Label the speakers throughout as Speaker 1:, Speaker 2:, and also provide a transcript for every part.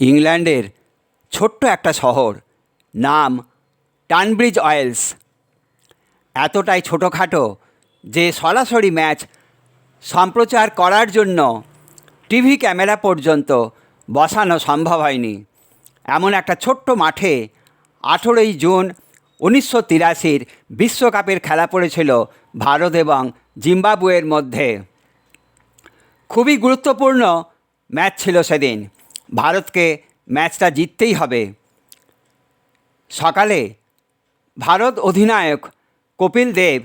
Speaker 1: ইংল্যান্ডের ছোট্ট একটা শহর, নাম টানব্রিজ অয়েলস। এতটাই ছোটোখাটো যে সরাসরি ম্যাচ সম্প্রচার করার জন্য টিভি ক্যামেরা পর্যন্ত বসানো সম্ভব হয়নি। এমন একটা ছোট্ট মাঠে আঠেরোই জুন উনিশশো তিরাশির বিশ্বকাপের খেলা পড়েছিল ভারত এবং জিম্বাবুয়ের মধ্যে। খুবই গুরুত্বপূর্ণ ম্যাচ ছিল সেদিন। ভারতকে ম্যাচটা জিততেই হবে। সকালে ভারত অধিনায়ক কপিল দেব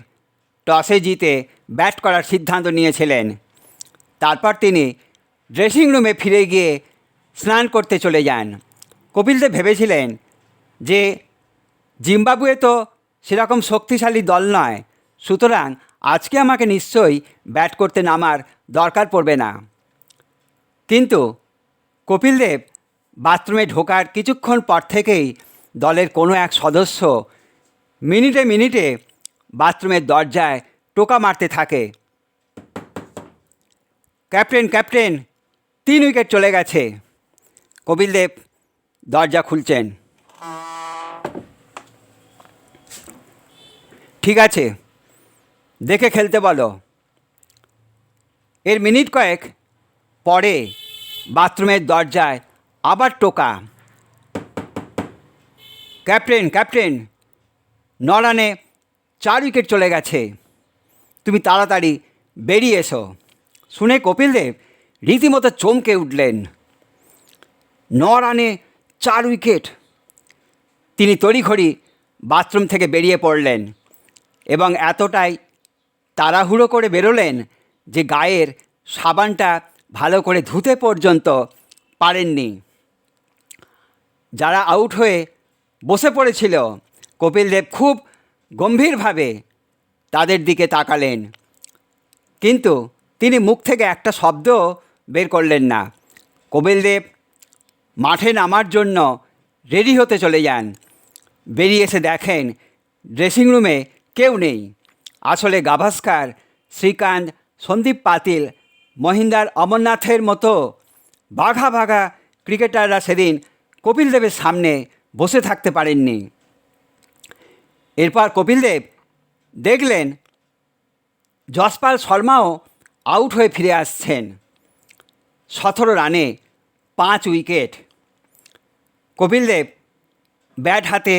Speaker 1: টসে জিতে ব্যাট করার সিদ্ধান্ত নিয়েছিলেন। তারপর তিনি ড্রেসিং রুমে ফিরে গিয়ে স্নান করতে চলে যান। কপিল দেব ভেবেছিলেন যে জিম্বাবুয়ে তো সেরকম শক্তিশালী দল নয়, সুতরাং আজকে আমাকে নিশ্চয়ই ব্যাট করতে নামার দরকার পড়বে না। কিন্তু কপিল দেব বাথরুমে ঢোকার কিছুক্ষণ পর থেকেই দলের কোনো এক সদস্য মিনিটে মিনিটে বাথরুমের দরজায় টোকা মারতে থাকে। ক্যাপ্টেন ক্যাপ্টেন, তিন উইকেট চলে গেছে। কপিল দেব দরজা খুলছেন। ঠিক আছে, দেখে খেলতে বলো। এর মিনিট কয়েক পরে বাথরুমের দরজায় আবার টোকা। ক্যাপ্টেন ক্যাপ্টেন ন রানে চার উইকেট চলে গেছে। তুমি তাড়াতাড়ি বেরিয়ে এসো। শুনে কপিল দেব রীতিমতো চমকে উঠলেন। ন রানে চার উইকেট। তিনি তড়িঘড়ি বাথরুম থেকে বেরিয়ে পড়লেন এবং এতটাই তাড়াহুড়ো করে বেরোলেন যে গায়ের সাবানটা ভালো করে ধুতে পর্যন্ত পারেননি। যারা আউট হয়ে বসে পড়েছিল, কপিল দেব খুব গম্ভীরভাবে তাদের দিকে তাকালেন। কিন্তু তিনি মুখ থেকে একটা শব্দ বের করলেন না। কপিল দেব মাঠে নামার জন্য রেডি হতে চলে যান। বেরিয়ে এসে দেখেন, ড্রেসিং রুমে কেউ নেই। আসলে গাভাস্কার, শ্রীকান্ত, সন্দীপ পাতিল মহিন্দার অমরনাথের মতো বাঘা বাঘা ক্রিকেটাররা সেদিন কপিল দেবের সামনে বসে থাকতে পারেননি। এরপর কপিল দেব দেখলেন যশপাল শর্মাও আউট হয়ে ফিরে আসছেন। সতেরো রানে পাঁচ উইকেট। কপিল দেব ব্যাট হাতে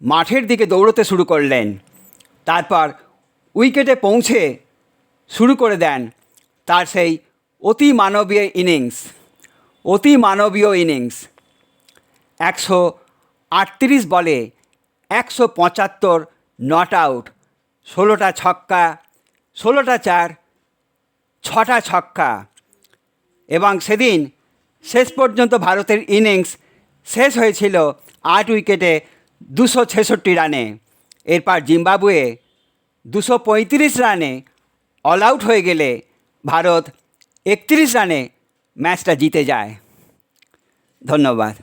Speaker 1: মাঠের দিকে দৌড়তে শুরু করলেন। তারপর উইকেটে পৌঁছে শুরু করে দেন তার সেই অতি মানবীয় ইনিংস অতি মানবীয় ইনিংস। একশো আটত্রিশ বলে একশো পঁচাত্তর নট আউট, ষোলোটা ছক্কা, ষোলোটা চার, ছটা ছক্কা। এবং সেদিন শেষ পর্যন্ত ভারতের ইনিংস শেষ হয়েছিল আট উইকেটে দুশো ছেষট্টি রানে। এরপর জিম্বাবুয়ে দুশো পঁয়ত্রিশ রানে অল আউট হয়ে গেলে ভারত একত্রিশ রানে ম্যাচটা জিতে যায়। ধন্যবাদ।